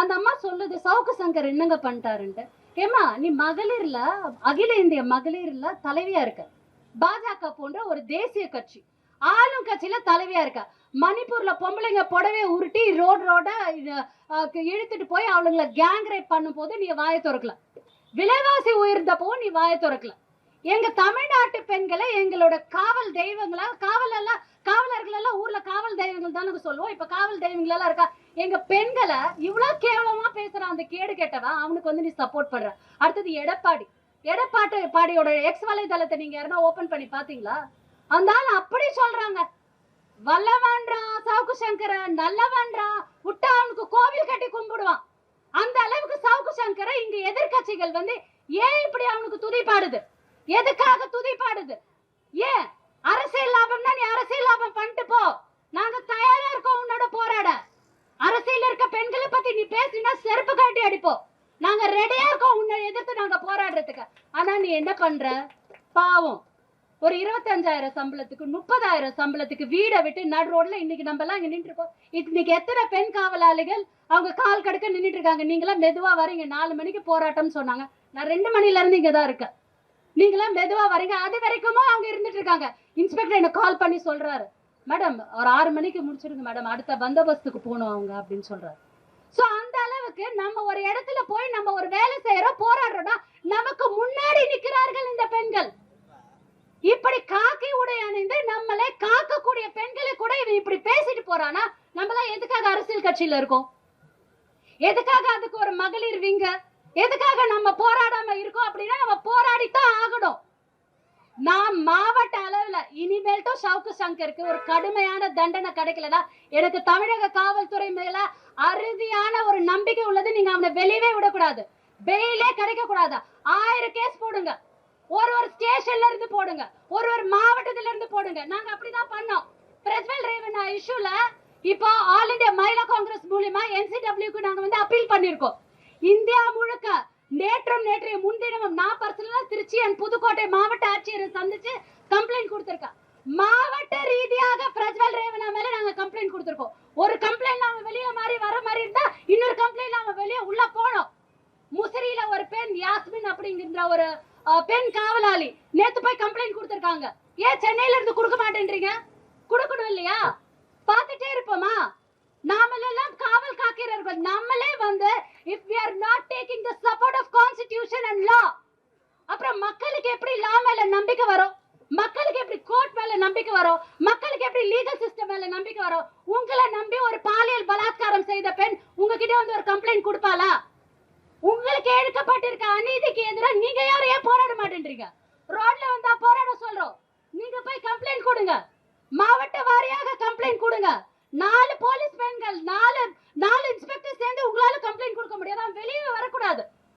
அந்த அம்மா சொல்லுது சவுக்கு சங்கர் என்னங்க பண்ணிட்டாருன்ட்டு. ஏமா நீ மகளிர்ல அகில இந்திய மகளிர்ல தலைவியா இருக்க. பாஜக போன்ற ஒரு தேசிய கட்சி. ஆளும் கட்சியில தலைவியா இருக்க. மணிப்பூர்ல பொம்பளைங்க புடவைய உருட்டி ரோடு ரோட இழுத்துட்டு போய் அவளுங்களை கேங் ரேப் பண்ணும் போது நீ வாயை திறக்கல. விலைவாசி உயர்ந்தப்போ நீ வாயை திறக்கல. எங்க தமிழ்நாட்டு பெண்களை எங்களோட காவல் தெய்வங்களா காவல் ஊர்ல காவல் தெய்வங்கள் தானே சொல்லுவோம். இப்ப காவல் தெய்வங்கள் எல்லாம் இருக்கா? எங்க பெண்களை இவ்வளவு கேவலமா பேசுறான் அந்த கேடு கேட்டவன். அவனுக்கு வந்து நீ சப்போர்ட் பண்ற. அடுத்தது எடப்பாடி. எடப்பாட்டு பாடியோட எக்ஸ் வலைதளத்தை நீங்க யாருன்னா ஓபன் பண்ணி பாத்தீங்களா அந்த ஆள் அப்படி சொல்றாங்க. வல்லவான்றா சவுக்கு சங்கர நல்லவன்றான் விட்டா அவனுக்கு கோவில் கட்டி கும்பிடுவான். அந்த அளவுக்கு சவுக்கு சங்கர இங்க எதிர்க்கட்சிகள் வந்து ஏன் இப்படி அவனுக்கு துதிப்பாடுது எதுக்காக துதிப்பாடுது ஏன்? அரசியல் லாபம்னா நீ அரசியல் லாபம் பண்ணிட்டு போ நாங்க தயாரா இருக்கோம் உன்னோட போராட அரசியல் இருக்க பெண்களை பத்தி நீ பேசினா செருப்பு காட்டி அடிப்போம் நாங்க ரெடியா இருக்கோம். உன்னை எதிர்த்து நாங்க போராடுறதுக்கு. ஆனா நீ என்ன பண்ற? பாவம். ஒரு இருபத்தஞ்சாயிரம் சம்பளத்துக்கு முப்பதாயிரம் சம்பளத்துக்கு வீடை விட்டு நடு ரோட்ல இன்னைக்கு நம்ம எல்லாம் இங்க நின்று இருக்கோம் இன்னைக்கு எத்தனை பெண் காவலாளிகள் அவங்க கால் கடுக்க நின்றுட்டு இருக்காங்க. நீங்களாம் மெதுவா வரீங்க. நாலு மணிக்கு போராட்டம்னு சொன்னாங்க. நான் ரெண்டு மணில இருந்து இங்க தான் இருக்கேன். நீங்களாம் மெதுவா வரீங்க. அது வரைக்குமா அவங்க இருந்துட்டு இருக்காங்க. இன்ஸ்பெக்டர் எனக்கு கால் பண்ணி சொல்றாரு. மேடம் ஒரு ஆறு மணிக்கு முடிச்சிருங்க மேடம். அடுத்த பந்தோபஸ்துக்கு போகணும் அவங்க அப்படின்னு சொல்றாரு. நமக்கு நம்ம ஒரு இடத்துல போய் நம்ம ஒரு வேலை செய்யறோம் போராடுறோம்னா நமக்கு முன்னாடி நிக்கிறார்கள் இந்த பெண்கள். இப்படி காக்கி உடை அணிந்து நம்மளை காக்கக்கூடிய பெண்களை கூட இவன் இப்படி பேசிட்டு போறானா நம்மளாம் எதுக்காக அரசியல் கட்சியில இருக்கோம்? எதுக்காக அதுக்கு ஒரு மகளிர் விங்க? எதுக்காக நம்ம போராடாம இருக்கோம் அப்படின்னா நம்ம போராடித்தான் ஆகணும். நான் மாவட்ட அளவுல இனிமேல்ட்டும் சவுக்கு சங்கருக்கு ஒரு கடுமையான தண்டனை கிடைக்கலடா எனக்கு தமிழக காவல்துறை மேல அறுதியான ஒரு நம்பிக்கை உள்ளது நீங்க அவனை வெளியவே விடக்கூடாது. பெயிலே கிடைக்க கூடாது ஆயிரம் கேஸ் போடுங்க. ஒரு ஒரு ஸ்டேஷன்ல இருந்து போடுங்க. ஒரு ஒரு மாவட்டத்துல இருந்து போடுங்க. நாங்க அப்படிதான் பண்ணோம். பிரஜ்வல் ரேவண்ணா இஷ்யூல இப்போ ஆல் இந்தியா மಹಿಳா காங்கிரஸ் மூலியமா என்சிடபிள்யூக்கு நாங்க வந்து அப்பீல் பண்ணிருக்கோம். இந்தியா முழுக்க நேற்றும் நேற்றைய முன்தினமும் நான் பர்சனலா திருச்சி அண்ட் புதுக்கோட்டை மாவட்ட ஆட்சியரை சந்திச்சு கம்ப்ளைண்ட் கொடுத்திருக்கா. மாவட்ட ரீதியாக பிரஜ்வல் ரேவனா மேல நாங்க கம்ப்ளைண்ட் கொடுத்திருக்கோம். ஒரு கம்ப்ளைண்ட் நாம வெளியே மாதிரி வர மாதிரி இருந்தா இன்னொரு கம்ப்ளைண்ட் நாம வெளியே உள்ள போனோம். முசிறியில ஒரு பெண் யாஸ்மின் அப்படிங்கிற ஒரு பெண் காவலாளி நேத்து போய் கம்ப்ளைண்ட் கொடுத்திருக்காங்க. ஏன் சென்னையில இருந்து கொடுக்க மாட்டேன்றீங்க? கொடுக்கணும் இல்லையா? பார்த்துட்டே இருப்போமா? காவல் நம்மளே வந்து if we are not taking the support of constitution and law அப்புறம் மக்களுக்கு எப்படி லா மேல நம்பிக்கை வரும்? மக்களுக்கு எப்படி கோர்ட் மேல நம்பிக்கை வரும்? மக்களுக்கு எப்படி லீகல் சிஸ்டம் மேல நம்பிக்கை வரும்? உங்களை நம்பி ஒரு பாலியல் பலாத்காரம் செய்த பெண் உங்ககிட்ட வந்து ஒரு கம்ப்ளைண்ட் கொடுப்பாளா? உங்களுக்கு எடுக்கப்பட்டிருக்க அநீதிக்கு எதிராக நீங்க யாரும் ஏன் போராட மாட்டேன்றீங்க? ரோட்ல வந்தா போராட சொல்றோம். நீங்க போய் கம்ப்ளைண்ட் கொடுங்க. மாவட்ட வாரியாக கம்ப்ளைண்ட் கொடுங்க. நாலு போலீஸ் பெண்கள் நாலு நாலு இன்ஸ்பெக்டர் சேர்ந்து உங்களால கம்ப்ளைண்ட் கொடுக்க முடியாது. வெளியே வரக்கூடாது.